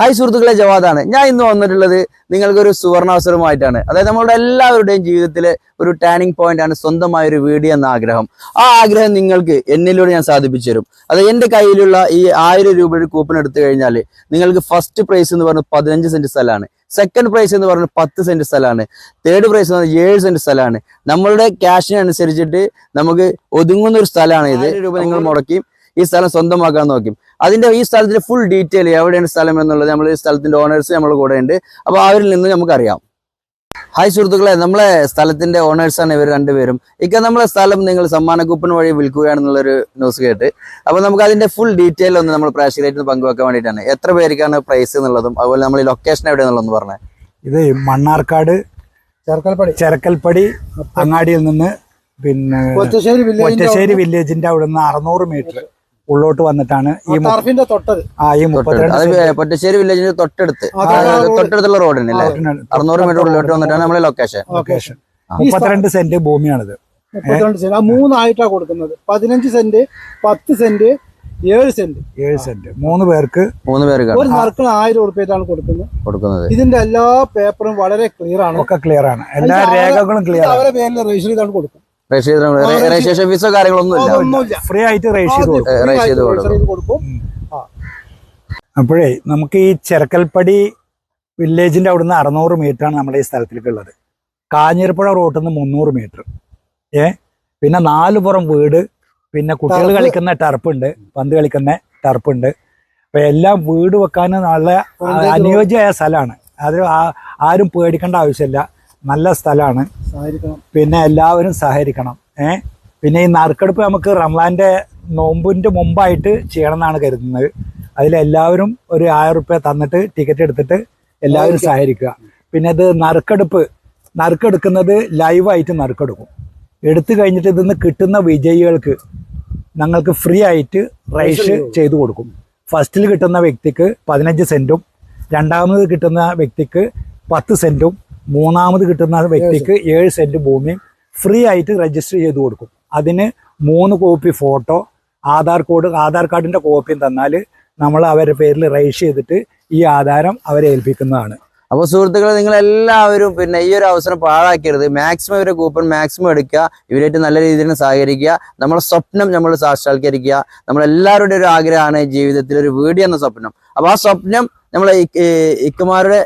Hi സുഹൃത്തുക്കളെ ജവാദാണ്. ഞാൻ ഇന്ന് വന്നിട്ടുള്ളത് നിങ്ങൾക്കൊരു സുവർണാവസരമായിട്ടാണ് അതായത് നമ്മളുടെ എല്ലാവരുടെയും ജീവിതത്തിൽ ഒരു ടേണിംഗ് പോയിന്റ് ആണ് സ്വന്തമായ ഒരു വീട് എന്ന ആഗ്രഹം. ആ ആഗ്രഹം നിങ്ങൾക്ക് എന്നിലൂടെ ഞാൻ സാധിപ്പിച്ചു തരും. അത് എന്റെ കയ്യിലുള്ള ഈ ആയിരം രൂപയുടെ കൂപ്പൺ എടുത്തു കഴിഞ്ഞാൽ നിങ്ങൾക്ക് ഫസ്റ്റ് പ്രൈസ് എന്ന് പറഞ്ഞ പതിനഞ്ച് സെന്റ് സ്ഥലമാണ്. സെക്കൻഡ് പ്രൈസ് എന്ന് പറഞ്ഞാൽ പത്ത് സെന്റ് സ്ഥലമാണ്. തേർഡ് പ്രൈസ് എന്ന് പറഞ്ഞാൽ ഏഴ് സെന്റ് സ്ഥലമാണ്. നമ്മളുടെ ക്യാഷിനനുസരിച്ചിട്ട് നമുക്ക് ഒതുങ്ങുന്ന ഒരു സ്ഥലമാണ് ഇത്. രൂപ നിങ്ങൾ മുടക്കി ഈ സ്ഥലം സ്വന്തമാക്കാൻ നോക്കും. അതിന്റെ ഈ സ്ഥലത്തിന്റെ ഫുൾ ഡീറ്റെയിൽ എവിടെയാണ് സ്ഥലം എന്നുള്ളത് നമ്മൾ ഈ സ്ഥലത്തിന്റെ ഓണേഴ്സ് നമ്മൾ കൂടെ ഉണ്ട്. അപ്പോൾ അവരിൽ നിന്ന് നമുക്കറിയാം. ഹായ് സുഹൃത്തുക്കളെ നമ്മളെ സ്ഥലത്തിന്റെ ഓണേഴ്സ് ആണ് ഇവർ രണ്ടുപേരും. ഇക്ക നമ്മളെ സ്ഥലം നിങ്ങൾ സമ്മാന കൂപ്പൺ വഴി വിൽക്കുകയാണെന്നുള്ളൊരു ന്യൂസ് കേട്ട്. അപ്പോൾ നമുക്ക് അതിന്റെ ഫുൾ ഡീറ്റെയിൽ ഒന്ന് നമ്മൾ പ്രേക്ഷകരായിട്ട് ഒന്ന് പങ്കുവെക്കാൻ വേണ്ടിയിട്ടാണ്. എത്ര പേർക്കാണ് പ്രൈസ് എന്നുള്ളതും അതുപോലെ നമ്മൾ ഈ ലൊക്കേഷൻ എവിടെയാണെന്നുള്ളതെന്ന് പറഞ്ഞത് ഇത് മണ്ണാർക്കാട് ചെറുക്കൽപ്പടി. ചെറുക്കൽപ്പടി അങ്ങാടിയിൽ നിന്ന് പിന്നെ ഒറ്റശ്ശേരി വില്ലേജിന്റെ അവിടെ നിന്ന് അറുന്നൂറ് മീറ്റർ ഉള്ളോട്ട് വന്നിട്ടാണ് ഈ പൊട്ടശ്ശേരി ടർഫിന്റെ തൊട്ടത്. ആ ഈ മുപ്പത്തിരണ്ട് പൊറ്റശ്ശേരി വില്ലേജിന്റെ തൊട്ടടുത്ത്. തൊട്ടടുത്തുള്ള റോഡിന് അല്ലേ അറുന്നൂറ് മീറ്റർ ഉള്ളിലോട്ട് വന്നിട്ടാണ് നമ്മളെ ലൊക്കേഷൻ ലൊക്കേഷൻ മുപ്പത്തിരണ്ട് സെന്റ് ഭൂമിയാണിത്. മുപ്പത്തിരണ്ട് സെന്റ് ആ മൂന്നായിട്ടാ കൊടുക്കുന്നത്. പതിനഞ്ച് സെന്റ് പത്ത് സെന്റ് ഏഴ് സെന്റ് ഏഴ് സെന്റ് മൂന്ന് പേർക്ക് മൂന്ന് പേർക്ക് ഒരു നറുക്കിന് ആയിരം ഉറുപ്പ്യത്താണ് കൊടുക്കുന്നത്. കൊടുക്കുന്നത്. ഇതിന്റെ എല്ലാ പേപ്പറും വളരെ ക്ലിയർ ആണ്. ഒക്കെ ക്ലിയർ ആണ്. എല്ലാ രേഖകളും ക്ലിയർ ആണ്. അവരെ പേരിൽ രജിസ്റ്റർ ചെയ്താണ് കൊടുക്കും രജിസ്ട്രേഷൻ ഫീസോ കാര്യങ്ങളൊന്നും ഇല്ല. ഒന്നുമില്ല ഫ്രീ ആയിട്ട് രജിസ്റ്റർ ചെയ്ത് കൊടുക്കും. അപ്പോഴേ നമുക്ക് ഈ ചെറുക്കൽപ്പടി വില്ലേജിന്റെ അവിടുന്ന് അറുന്നൂറ് മീറ്റർ ആണ് നമ്മുടെ ഈ സ്ഥലത്തിലേക്ക് ഉള്ളത് കാഞ്ഞിരപ്പുഴ റോട്ടിൽ നിന്ന് മുന്നൂറ് മീറ്റർ ഏ? പിന്നെ നാല് പുറം വീട് പിന്നെ കുട്ടികൾ. കളിക്കുന്ന ടർപ്പുണ്ട് പന്ത് കളിക്കുന്ന ടർപ്പുണ്ട് അപ്പൊ എല്ലാം വീട് വെക്കാൻ നല്ല അനുയോജ്യമായ സ്ഥലമാണ്. അത് ആരും പേടിക്കേണ്ട ആവശ്യമില്ല. നല്ല സ്ഥലമാണ് പിന്നെ എല്ലാവരും സഹകരിക്കണം. ഏ? പിന്നെ ഈ നറുക്കെടുപ്പ് നമുക്ക് റംലാന്റെ നോമ്പിന്റെ മുമ്പായിട്ട് ചെയ്യണം എന്നാണ് കരുതുന്നത് അതിലെല്ലാവരും ഒരു ആയിരം റുപ്യ തന്നിട്ട് ടിക്കറ്റ് എടുത്തിട്ട് എല്ലാവരും സഹകരിക്കുക. പിന്നെ ഇത് നറുക്കെടുപ്പ്. നറുക്കെടുക്കുന്നത് ലൈവായിട്ട് നറുക്കെടുക്കും. എടുത്തു കഴിഞ്ഞിട്ട് ഇതിന്ന് കിട്ടുന്ന വിജയികൾക്ക് ഞങ്ങൾക്ക് ഫ്രീ ആയിട്ട് റൈസ് ചെയ്തു കൊടുക്കും. ഫസ്റ്റിൽ കിട്ടുന്ന വ്യക്തിക്ക് പതിനഞ്ച് സെന്റും രണ്ടാമത് കിട്ടുന്ന വ്യക്തിക്ക് പത്ത് സെന്റും മൂന്നാമത് കിട്ടുന്ന വ്യക്തിക്ക് ഏഴ് സെന്റ് ഭൂമി ഫ്രീ ആയിട്ട് രജിസ്റ്റർ ചെയ്ത് കൊടുക്കും. അതിന് മൂന്ന് copy photo Aadhaar code Aadhaar കാർഡിന്റെ കോപ്പിയും തന്നാൽ നമ്മൾ അവരുടെ പേരിൽ രജിസ്റ്റർ ചെയ്തിട്ട് ഈ ആധാരം അവരെ ഏൽപ്പിക്കുന്നതാണ്. അപ്പൊ സുഹൃത്തുക്കളെ നിങ്ങൾ എല്ലാവരും പിന്നെ ഈ ഒരു അവസരം പാഴാക്കരുത്. മാക്സിമം ഇവരെ കൂപ്പൺ മാക്സിമം എടുക്കുക. ഇവരായിട്ട് നല്ല രീതിയിൽ സഹകരിക്കുക. നമ്മുടെ സ്വപ്നം നമ്മൾ സാക്ഷാത്കരിക്കുക. നമ്മളെല്ലാവരുടെ ഒരു ആഗ്രഹമാണ് ജീവിതത്തിൽ ഒരു വീട് എന്ന സ്വപ്നം. അപ്പൊ ആ സ്വപ്നം നമ്മളെ ഇക്കുമാരുടെ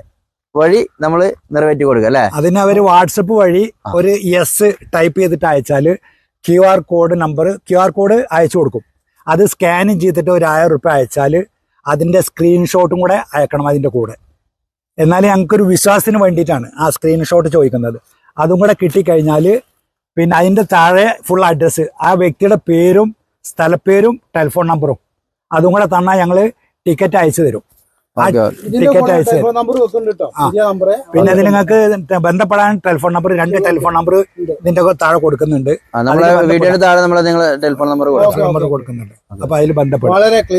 വഴി നമ്മൾ നിറവേറ്റി കൊടുക്കുക അല്ലെ? അതിന് അവർ വാട്സപ്പ് വഴി ഒരു എസ് ടൈപ്പ് ചെയ്തിട്ട് അയച്ചാൽ Q R code number Q R code അയച്ചു കൊടുക്കും. അത് സ്കാൻ ചെയ്തിട്ട് ഒരു ആയിരം റുപ്യ അയച്ചാൽ അതിന്റെ സ്ക്രീൻഷോട്ടും കൂടെ അയക്കണം അതിന്റെ കൂടെ. എന്നാൽ ഞങ്ങൾക്കൊരു വിശ്വാസത്തിന് വേണ്ടിയിട്ടാണ് ആ സ്ക്രീൻഷോട്ട് ചോദിക്കുന്നത്. അതും കൂടെ കിട്ടിക്കഴിഞ്ഞാൽ പിന്നെ അതിന്റെ താഴെ ഫുൾ അഡ്രസ്സ് ആ വ്യക്തിയുടെ പേരും സ്ഥലപ്പേരും ടെലിഫോൺ നമ്പറും അതും കൂടെ തന്നാൽ ഞങ്ങൾ ടിക്കറ്റ് അയച്ചു തരും. ടിക്കറ്റ് അയച്ചു പിന്നെ നിങ്ങൾക്ക് ബന്ധപ്പെടാൻ ടെലിഫോൺ നമ്പർ രണ്ട് ടെലിഫോൺ നമ്പർ ഇതിന്റെ താഴെ കൊടുക്കുന്നുണ്ട്. വീഡിയോയുടെ താഴെ നമ്മൾ നിങ്ങൾ ടെലിഫോൺ നമ്പർ നമ്പർ. കൊടുക്കുന്നുണ്ട്. അപ്പൊ അതിൽ ബന്ധപ്പെടും.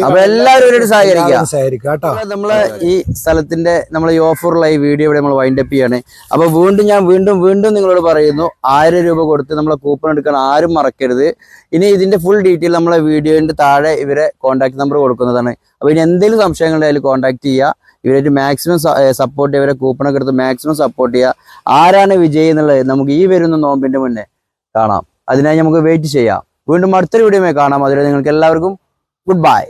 അപ്പൊ എല്ലാവരും സഹകരിക്കാം സഹകരിക്കുക. കേട്ടോ. നമ്മളെ ഈ സ്ഥലത്തിന്റെ നമ്മൾ ഈ ഓഫറുള്ള ഈ വീഡിയോ ഇവിടെ നമ്മൾ വൈൻഡ് അപ്പ് ചെയ്യാണ്. അപ്പൊ വീണ്ടും ഞാൻ വീണ്ടും വീണ്ടും നിങ്ങളോട് പറയുന്നു ആയിരം രൂപ കൊടുത്ത് നമ്മളെ കൂപ്പൺ എടുക്കാൻ ആരും മറക്കരുത്. ഇനി ഇതിന്റെ ഫുൾ ഡീറ്റെയിൽ നമ്മളെ വീഡിയോന്റെ താഴെ ഇവരെ കോൺടാക്ട് നമ്പർ കൊടുക്കുന്നതാണ്. അപ്പൊ ഇനി എന്തെങ്കിലും സംശയങ്ങൾ അതിൽ കോൺടാക്ട് ചെയ്യുക. ഇവരായിട്ട് മാക്സിമം സപ്പോർട്ട് ചെയ്യുക. ഇവരെ കൂപ്പണൊക്കെ എടുത്ത് മാക്സിമം സപ്പോർട്ട് ചെയ്യുക. ആരാണ് വിജയി എന്നുള്ളത് നമുക്ക് ഈ വരുന്ന നോമ്പിന്റെ മുന്നേ കാണാം. അതിനായി നമുക്ക് വെയിറ്റ് ചെയ്യാം. വീണ്ടും അടുത്തൊരു വീഡിയോ കാണാം. അതുവരെ നിങ്ങൾക്ക് എല്ലാവർക്കും ഗുഡ് ബൈ